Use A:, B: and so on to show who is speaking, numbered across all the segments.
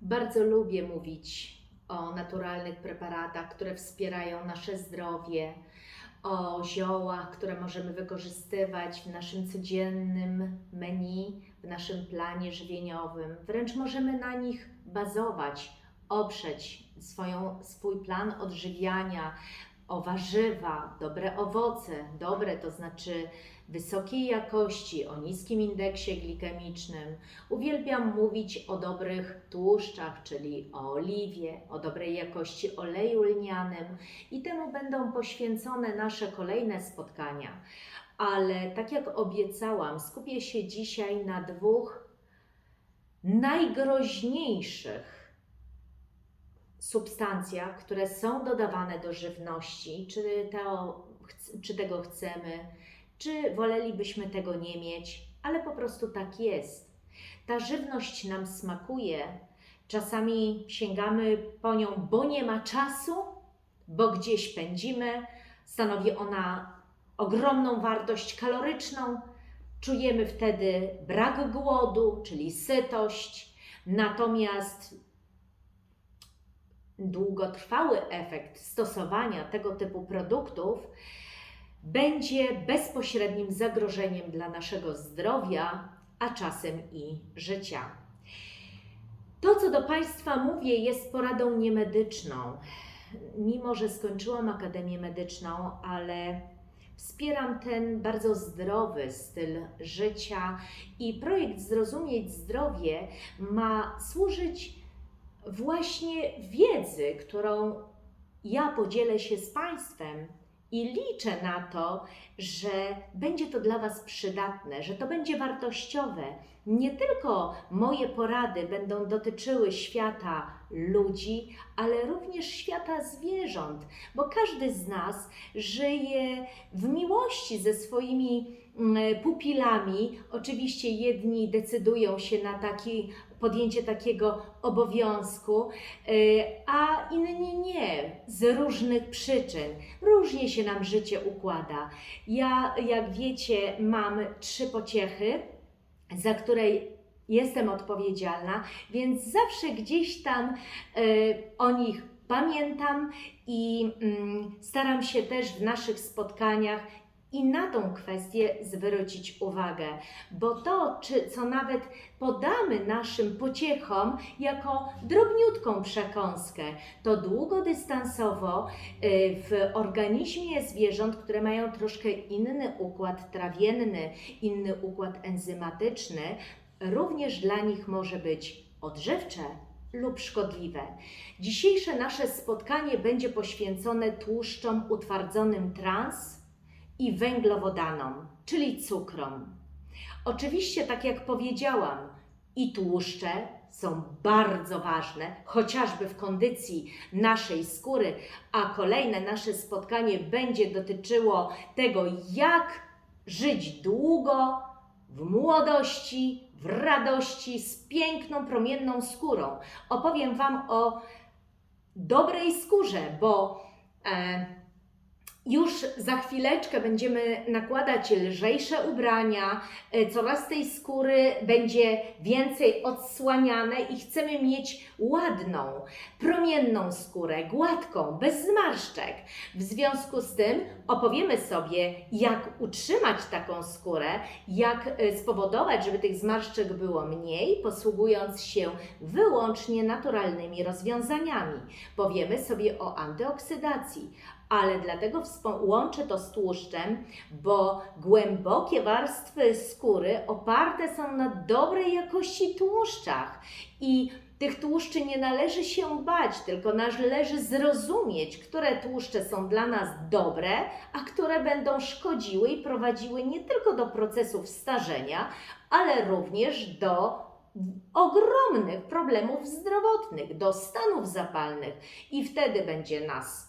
A: Bardzo lubię mówić o naturalnych preparatach, które wspierają nasze zdrowie, o ziołach, które możemy wykorzystywać w naszym codziennym menu, w naszym planie żywieniowym. Wręcz możemy na nich bazować, oprzeć swoją, swój plan odżywiania o warzywa, dobre owoce, dobre to znaczy wysokiej jakości, o niskim indeksie glikemicznym. Uwielbiam mówić o dobrych tłuszczach, czyli o oliwie, o dobrej jakości oleju lnianym i temu będą poświęcone nasze kolejne spotkania. Ale tak jak obiecałam, skupię się dzisiaj na dwóch najgroźniejszych substancjach, które są dodawane do żywności, czy, to, czy tego chcemy, czy wolelibyśmy tego nie mieć, ale po prostu tak jest. Ta żywność nam smakuje, czasami sięgamy po nią, bo nie ma czasu, bo gdzieś pędzimy, stanowi ona ogromną wartość kaloryczną, czujemy wtedy brak głodu, czyli sytość, natomiast długotrwały efekt stosowania tego typu produktów będzie bezpośrednim zagrożeniem dla naszego zdrowia, a czasem i życia. To, co do Państwa mówię, jest poradą niemedyczną. Mimo, że skończyłam Akademię Medyczną, ale wspieram ten bardzo zdrowy styl życia i projekt Zrozumieć Zdrowie ma służyć właśnie wiedzy, którą ja podzielę się z Państwem i liczę na to, że będzie to dla Was przydatne, że to będzie wartościowe. Nie tylko moje porady będą dotyczyły świata ludzi, ale również świata zwierząt, bo każdy z nas żyje w miłości ze swoimi mm, pupilami. Oczywiście jedni decydują się na taki podjęcie takiego obowiązku, y, a inni nie, z różnych przyczyn. Różnie się nam życie układa. Ja, jak wiecie, mam trzy pociechy, za której jestem odpowiedzialna, więc zawsze gdzieś tam y, o nich pamiętam i mm, staram się też w naszych spotkaniach i na tą kwestię zwrócić uwagę, bo to, czy, co nawet podamy naszym pociechom jako drobniutką przekąskę, to długodystansowo y, w organizmie zwierząt, które mają troszkę inny układ trawienny, inny układ enzymatyczny, również dla nich może być odżywcze lub szkodliwe. Dzisiejsze nasze spotkanie będzie poświęcone tłuszczom utwardzonym trans i węglowodanom, czyli cukrom. Oczywiście, tak jak powiedziałam, i tłuszcze są bardzo ważne, chociażby w kondycji naszej skóry, a kolejne nasze spotkanie będzie dotyczyło tego, jak żyć długo, w młodości, w radości, z piękną, promienną skórą. Opowiem Wam o dobrej skórze, bo e, już za chwileczkę będziemy nakładać lżejsze ubrania, e, coraz tej skóry będzie więcej odsłaniane i chcemy mieć ładną, promienną skórę, gładką, bez zmarszczek. W związku z tym opowiemy sobie, jak utrzymać taką skórę, jak e, spowodować, żeby tych zmarszczek było mniej, posługując się wyłącznie naturalnymi rozwiązaniami. Powiemy sobie o antyoksydacji, ale dlatego łączę to z tłuszczem, bo głębokie warstwy skóry oparte są na dobrej jakości tłuszczach i tych tłuszczy nie należy się bać, tylko należy zrozumieć, które tłuszcze są dla nas dobre, a które będą szkodziły i prowadziły nie tylko do procesów starzenia, ale również do ogromnych problemów zdrowotnych, do stanów zapalnych. I wtedy będzie nas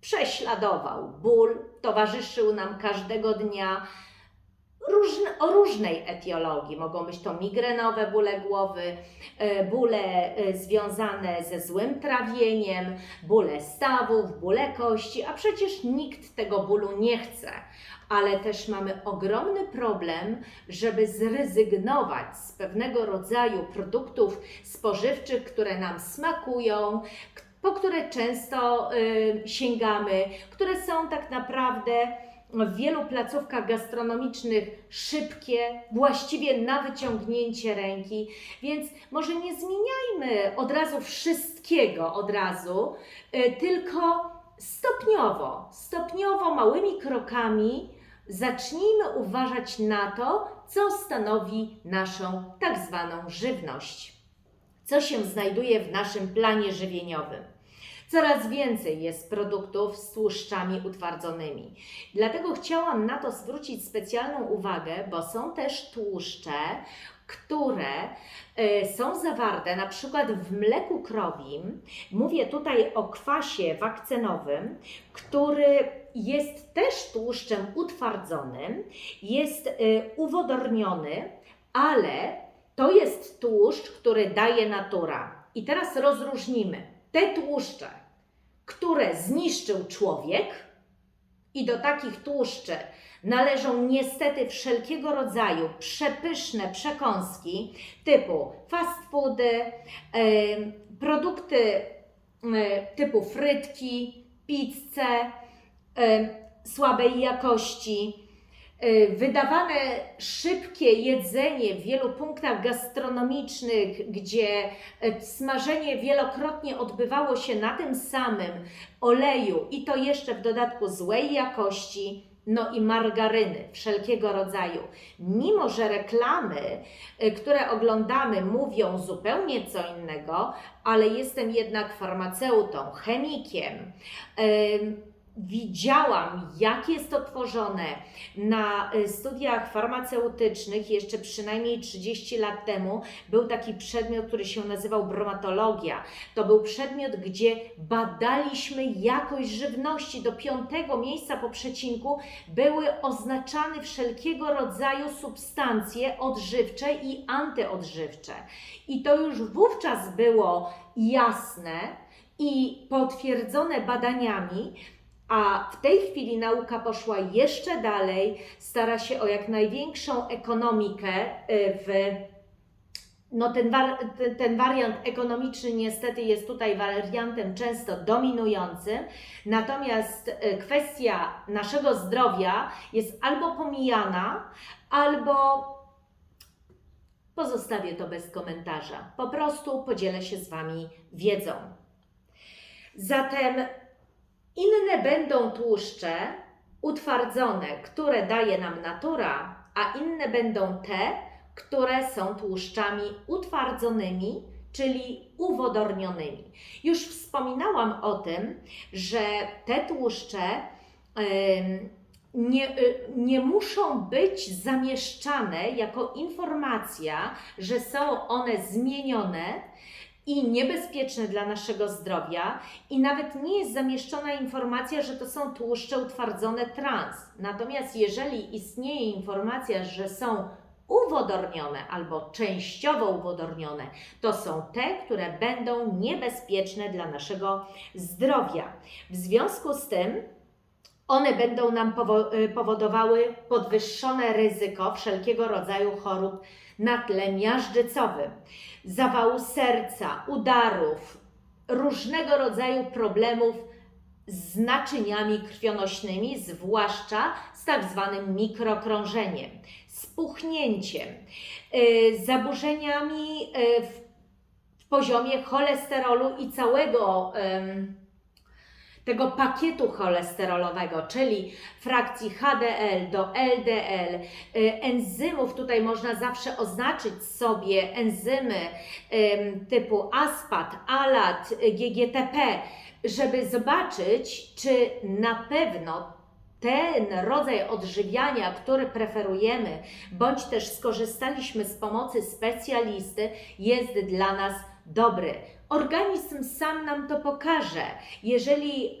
A: prześladował ból, towarzyszył nam każdego dnia różne, o różnej etiologii. Mogą być to migrenowe bóle głowy, e, bóle e, związane ze złym trawieniem, bóle stawów, bóle kości, a przecież nikt tego bólu nie chce. ale też mamy ogromny problem, żeby zrezygnować z pewnego rodzaju produktów spożywczych, które nam smakują, po które często y, sięgamy, które są tak naprawdę w wielu placówkach gastronomicznych szybkie, właściwie na wyciągnięcie ręki, więc może nie zmieniajmy od razu wszystkiego od razu, y, tylko stopniowo, stopniowo, małymi krokami zacznijmy uważać na to, co stanowi naszą tak zwaną żywność. Co się znajduje w naszym planie żywieniowym? Coraz więcej jest produktów z tłuszczami utwardzonymi. Dlatego chciałam na to zwrócić specjalną uwagę, bo są też tłuszcze, które e, są zawarte na przykład w mleku krowim. Mówię tutaj o kwasie wakcenowym, który jest też tłuszczem utwardzonym, jest e, uwodorniony, ale to jest tłuszcz, który daje natura. I teraz rozróżnimy te tłuszcze, które zniszczył człowiek, i do takich tłuszczy należą niestety wszelkiego rodzaju przepyszne przekąski typu fast foody, produkty typu frytki, pizze słabej jakości. Y, Wydawane szybkie jedzenie w wielu punktach gastronomicznych, gdzie y, smażenie wielokrotnie odbywało się na tym samym oleju i to jeszcze w dodatku złej jakości, no i margaryny wszelkiego rodzaju. Mimo, że reklamy, y, które oglądamy, mówią zupełnie co innego, ale jestem jednak farmaceutą, chemikiem. Ym, Widziałam, jak jest to tworzone na y, studiach farmaceutycznych jeszcze przynajmniej 30 lat temu. Był taki przedmiot, który się nazywał bromatologia. To był przedmiot, gdzie badaliśmy jakość żywności. Do piątego miejsca po przecinku były oznaczane wszelkiego rodzaju substancje odżywcze i antyodżywcze. I to już wówczas było jasne i potwierdzone badaniami, a w tej chwili nauka poszła jeszcze dalej, stara się o jak największą ekonomikę y, w. No ten, war, ten- wariant ekonomiczny niestety jest tutaj wariantem często dominującym, natomiast y, kwestia naszego zdrowia jest albo pomijana, albo pozostawię to bez komentarza. Po prostu podzielę się z Wami wiedzą. Zatem inne będą tłuszcze utwardzone, które daje nam natura, a inne będą te, które są tłuszczami utwardzonymi, czyli uwodornionymi. Już wspominałam o tym, że te tłuszcze nie, y, nie muszą być zamieszczane jako informacja, że są one zmienione i niebezpieczne dla naszego zdrowia, i nawet nie jest zamieszczona informacja, że to są tłuszcze utwardzone trans. Natomiast jeżeli istnieje informacja, że są uwodornione albo częściowo uwodornione, to są te, które będą niebezpieczne dla naszego zdrowia. W związku z tym one będą nam y, powodowały podwyższone ryzyko wszelkiego rodzaju chorób na tle miażdżycowym, zawału serca, udarów, różnego rodzaju problemów z naczyniami krwionośnymi, zwłaszcza z tak zwanym mikrokrążeniem, spuchnięciem, y, zaburzeniami y, w, poziomie cholesterolu i całego tego pakietu cholesterolowego, czyli frakcji HDL do LDL, y, enzymów, tutaj można zawsze oznaczyć sobie enzymy ym, typu ASPAT, ALAT, y, GGTP, żeby zobaczyć, czy na pewno ten rodzaj odżywiania, który preferujemy, bądź też skorzystaliśmy z pomocy specjalisty, jest dla nas dobry. Organizm sam nam to pokaże. Jeżeli e,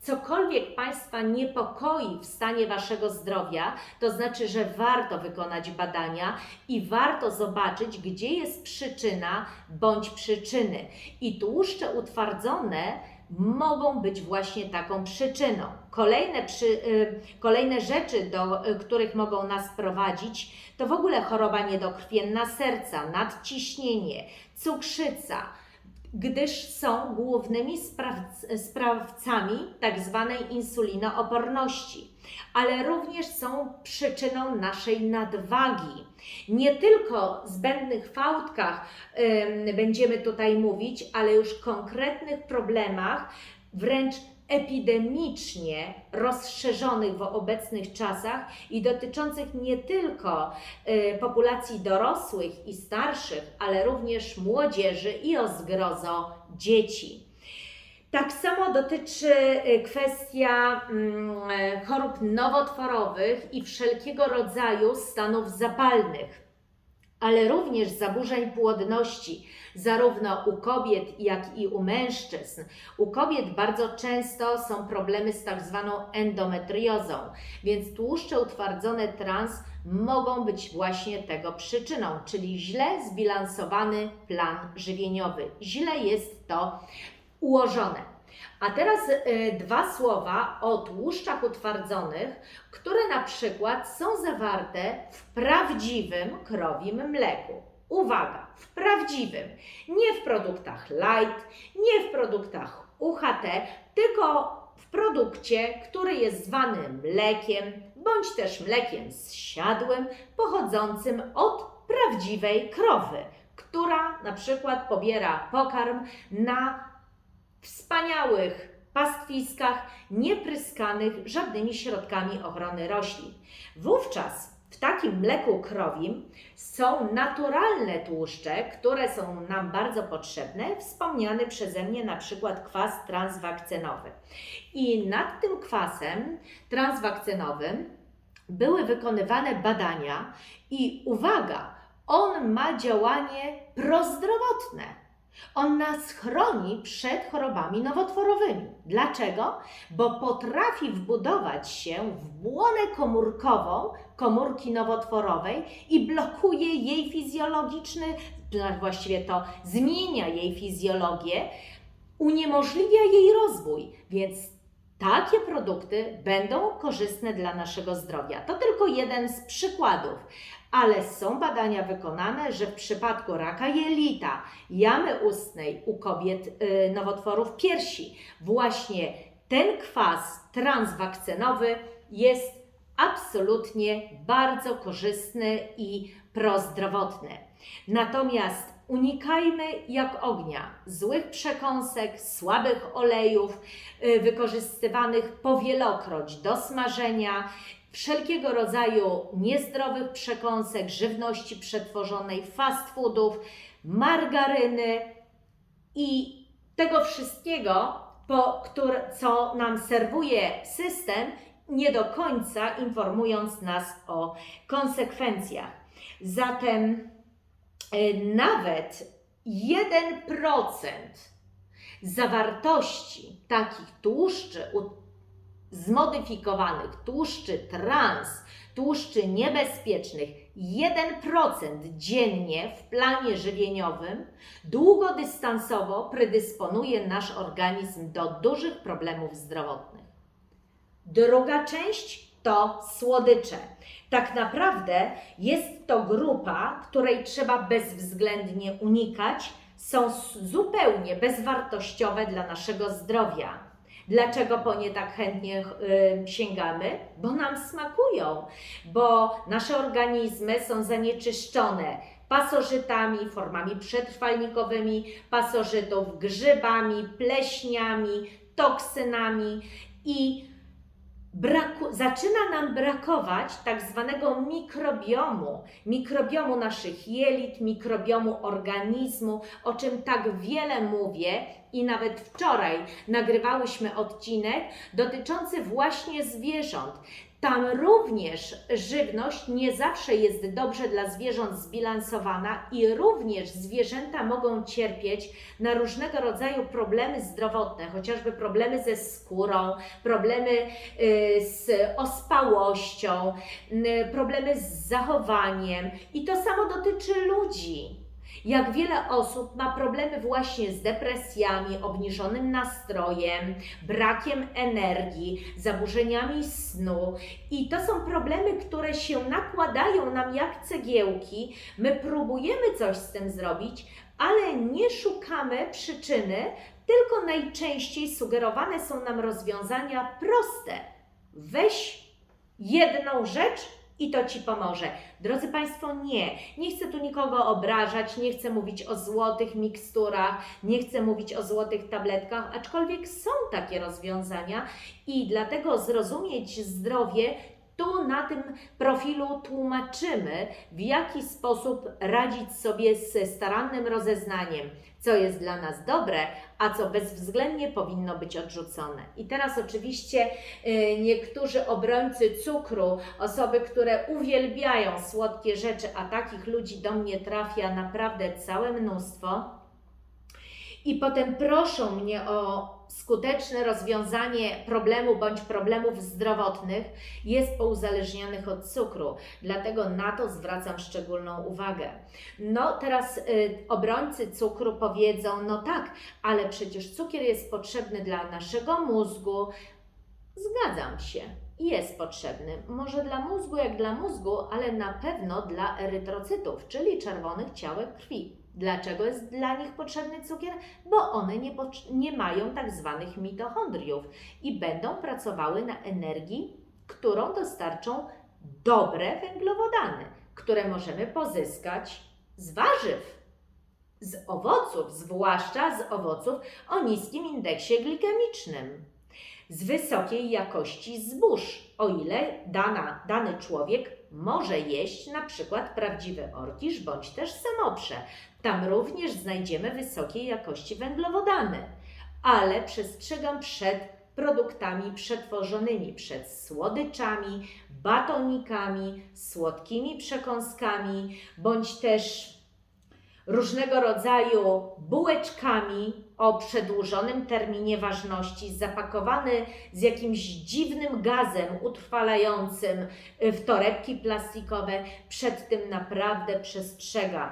A: cokolwiek Państwa niepokoi w stanie Waszego zdrowia, to znaczy, że warto wykonać badania i warto zobaczyć, gdzie jest przyczyna bądź przyczyny. I tłuszcze utwardzone mogą być właśnie taką przyczyną. Kolejne, przy, y, kolejne rzeczy, do y, których mogą nas prowadzić, to w ogóle choroba niedokrwienna serca, nadciśnienie, cukrzyca, gdyż są głównymi spraw- sprawcami tak zwanej insulinooporności, ale również są przyczyną naszej nadwagi. Nie tylko zbędnych fałdkach ym, będziemy tutaj mówić, ale już konkretnych problemach, wręcz epidemicznie rozszerzonych w obecnych czasach i dotyczących nie tylko y, populacji dorosłych i starszych, ale również młodzieży i o zgrozo dzieci. Tak samo dotyczy y, kwestia mm, e, chorób nowotworowych i wszelkiego rodzaju stanów zapalnych, ale również zaburzeń płodności, zarówno u kobiet, jak i u mężczyzn. U kobiet bardzo często są problemy z tak zwaną endometriozą, więc tłuszcze utwardzone trans mogą być właśnie tego przyczyną, czyli źle zbilansowany plan żywieniowy. Źle jest to ułożone. A teraz y, dwa słowa o tłuszczach utwardzonych, które na przykład są zawarte w prawdziwym krowim mleku. Uwaga, w prawdziwym, nie w produktach light, nie w produktach UHT, tylko w produkcie, który jest zwany mlekiem, bądź też mlekiem zsiadłym, pochodzącym od prawdziwej krowy, która na przykład pobiera pokarm na wspaniałych pastwiskach, niepryskanych żadnymi środkami ochrony roślin. Wówczas w takim mleku krowim są naturalne tłuszcze, które są nam bardzo potrzebne, wspomniany przeze mnie na przykład kwas transwakcynowy. I nad tym kwasem transwakcynowym były wykonywane badania i uwaga, on ma działanie prozdrowotne. On nas chroni przed chorobami nowotworowymi. Dlaczego? Bo potrafi wbudować się w błonę komórkową komórki nowotworowej i blokuje jej fizjologiczny, właściwie to zmienia jej fizjologię, uniemożliwia jej rozwój, więc takie produkty będą korzystne dla naszego zdrowia. To tylko jeden z przykładów, ale są badania wykonane, że w przypadku raka jelita, jamy ustnej u kobiet y, nowotworów piersi, właśnie ten kwas transwakcynowy jest absolutnie bardzo korzystny i prozdrowotny. Natomiast unikajmy jak ognia złych przekąsek, słabych olejów, y, wykorzystywanych powielokroć do smażenia, wszelkiego rodzaju niezdrowych przekąsek, żywności przetworzonej, fast foodów, margaryny i tego wszystkiego, po, które, co nam serwuje system, nie do końca informując nas o konsekwencjach. Zatem nawet 1% zawartości takich tłuszczy zmodyfikowanych, tłuszczy trans, tłuszczy niebezpiecznych 1% dziennie w planie żywieniowym długodystansowo predysponuje nasz organizm do dużych problemów zdrowotnych. Druga część to słodycze. Tak naprawdę jest to grupa, której trzeba bezwzględnie unikać, są zupełnie bezwartościowe dla naszego zdrowia. Dlaczego po nie tak chętnie y, sięgamy? Bo nam smakują, bo nasze organizmy są zanieczyszczone pasożytami, formami przetrwalnikowymi pasożytów, grzybami, pleśniami, toksynami i braku, zaczyna nam brakować tak zwanego mikrobiomu, mikrobiomu naszych jelit, mikrobiomu organizmu, o czym tak wiele mówię i nawet wczoraj nagrywałyśmy odcinek dotyczący właśnie zwierząt. Tam również żywność nie zawsze jest dobrze dla zwierząt zbilansowana i również zwierzęta mogą cierpieć na różnego rodzaju problemy zdrowotne, chociażby problemy ze skórą, problemy y, z ospałością, y, problemy z zachowaniem i to samo dotyczy ludzi. Jak wiele osób ma problemy właśnie z depresjami, obniżonym nastrojem, brakiem energii, zaburzeniami snu. I to są problemy, które się nakładają nam jak cegiełki. My próbujemy coś z tym zrobić, ale nie szukamy przyczyny, tylko najczęściej sugerowane są nam rozwiązania proste. Weź jedną rzecz i to Ci pomoże. Drodzy Państwo, nie. Nie chcę tu nikogo obrażać, nie chcę mówić o złotych miksturach, nie chcę mówić o złotych tabletkach, aczkolwiek są takie rozwiązania i dlatego zrozumieć zdrowie tu na tym profilu tłumaczymy, w jaki sposób radzić sobie ze starannym rozeznaniem, co jest dla nas dobre, a co bezwzględnie powinno być odrzucone. I teraz oczywiście y, niektórzy obrońcy cukru, osoby, które uwielbiają słodkie rzeczy, a takich ludzi do mnie trafia naprawdę całe mnóstwo. I potem proszą mnie o skuteczne rozwiązanie problemu bądź problemów zdrowotnych, jest po uzależnionych od cukru. Dlatego na to zwracam szczególną uwagę. No teraz y, obrońcy cukru powiedzą, no tak, ale przecież cukier jest potrzebny dla naszego mózgu. Zgadzam się. Jest potrzebny. Może dla mózgu jak dla mózgu, ale na pewno dla erytrocytów, czyli czerwonych ciałek krwi. Dlaczego jest dla nich potrzebny cukier? Bo one nie, nie mają tak zwanych mitochondriów i będą pracowały na energii, którą dostarczą dobre węglowodany, które możemy pozyskać z warzyw, z owoców, zwłaszcza z owoców o niskim indeksie glikemicznym, z wysokiej jakości zbóż, o ile dana, dany człowiek może jeść na przykład prawdziwy orkisz bądź też samoprze. Tam również znajdziemy wysokiej jakości węglowodany, ale przestrzegam przed produktami przetworzonymi, przed słodyczami, batonikami, słodkimi przekąskami, bądź też różnego rodzaju bułeczkami o przedłużonym terminie ważności, zapakowany z jakimś dziwnym gazem utrwalającym y, w torebki plastikowe. Przed tym naprawdę przestrzegam.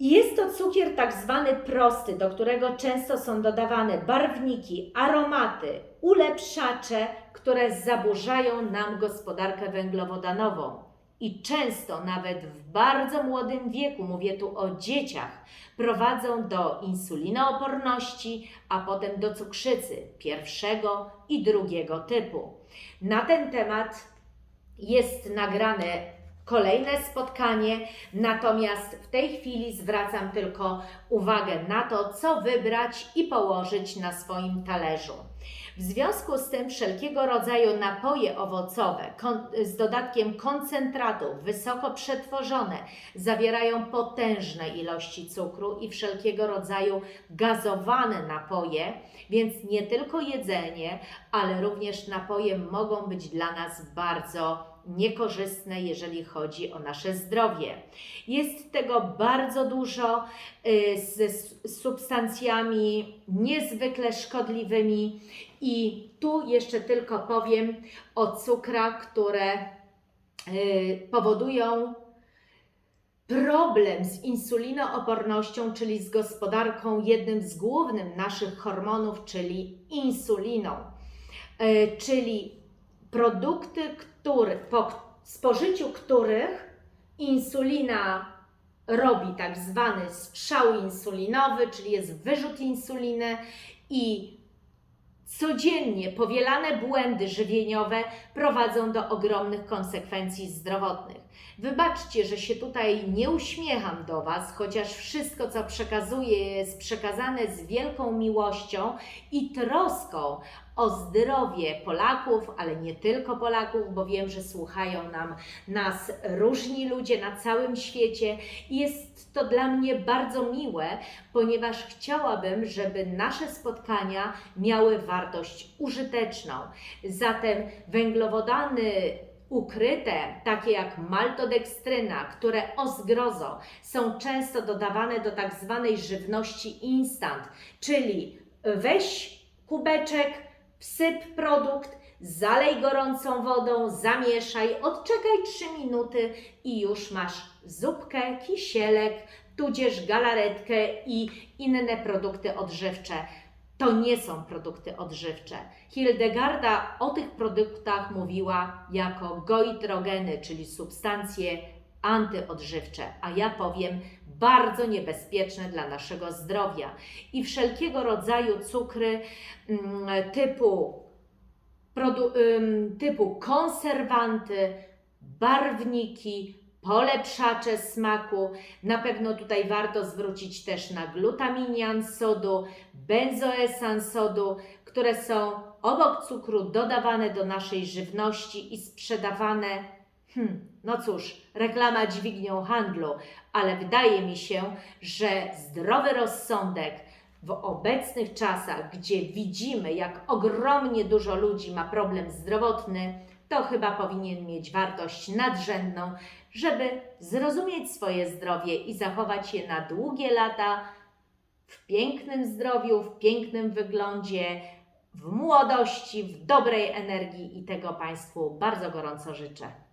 A: Jest to cukier tak zwany prosty, do którego często są dodawane barwniki, aromaty, ulepszacze, które zaburzają nam gospodarkę węglowodanową. I często nawet w bardzo młodym wieku, mówię tu o dzieciach, prowadzą do insulinooporności, a potem do cukrzycy pierwszego i drugiego typu. Na ten temat jest nagrane kolejne spotkanie, natomiast w tej chwili zwracam tylko uwagę na to, co wybrać i położyć na swoim talerzu. W związku z tym wszelkiego rodzaju napoje owocowe z dodatkiem koncentratów wysoko przetworzone zawierają potężne ilości cukru i wszelkiego rodzaju gazowane napoje, więc nie tylko jedzenie, ale również napoje mogą być dla nas bardzo niekorzystne, jeżeli chodzi o nasze zdrowie. Jest tego bardzo dużo y, z substancjami niezwykle szkodliwymi i tu jeszcze tylko powiem o cukrach, które y, powodują problem z insulinoopornością, czyli z gospodarką jednym z głównych naszych hormonów, czyli insuliną. Y, Czyli produkty, które, po spożyciu których insulina robi tak zwany strzał insulinowy, czyli jest wyrzut insuliny i codziennie powielane błędy żywieniowe prowadzą do ogromnych konsekwencji zdrowotnych. Wybaczcie, że się tutaj nie uśmiecham do Was, chociaż wszystko, co przekazuję, jest przekazane z wielką miłością i troską o zdrowie Polaków, ale nie tylko Polaków, bo wiem, że słuchają nam nas różni ludzie na całym świecie. Jest to dla mnie bardzo miłe, ponieważ chciałabym, żeby nasze spotkania miały wartość użyteczną. Zatem węglowodany ukryte, takie jak maltodekstryna, które o zgrozo są często dodawane do tak zwanej żywności instant, czyli weź kubeczek, wsyp produkt, zalej gorącą wodą, zamieszaj, odczekaj 3 minuty i już masz zupkę, kisielek, tudzież galaretkę i inne produkty odżywcze. To nie są produkty odżywcze. Hildegarda o tych produktach mówiła jako goitrogeny, czyli substancje antyodżywcze, a ja powiem bardzo niebezpieczne dla naszego zdrowia. I wszelkiego rodzaju cukry mm, typu, typu konserwanty, barwniki, polepszacze smaku. Na pewno tutaj warto zwrócić też na glutaminian sodu, benzoesan sodu, które są obok cukru dodawane do naszej żywności i sprzedawane. Hmm, no cóż, reklama dźwignią handlu, ale wydaje mi się, że zdrowy rozsądek w obecnych czasach, gdzie widzimy, jak ogromnie dużo ludzi ma problem zdrowotny, to chyba powinien mieć wartość nadrzędną, żeby zrozumieć swoje zdrowie i zachować je na długie lata w pięknym zdrowiu, w pięknym wyglądzie, w młodości, w dobrej energii i tego Państwu bardzo gorąco życzę.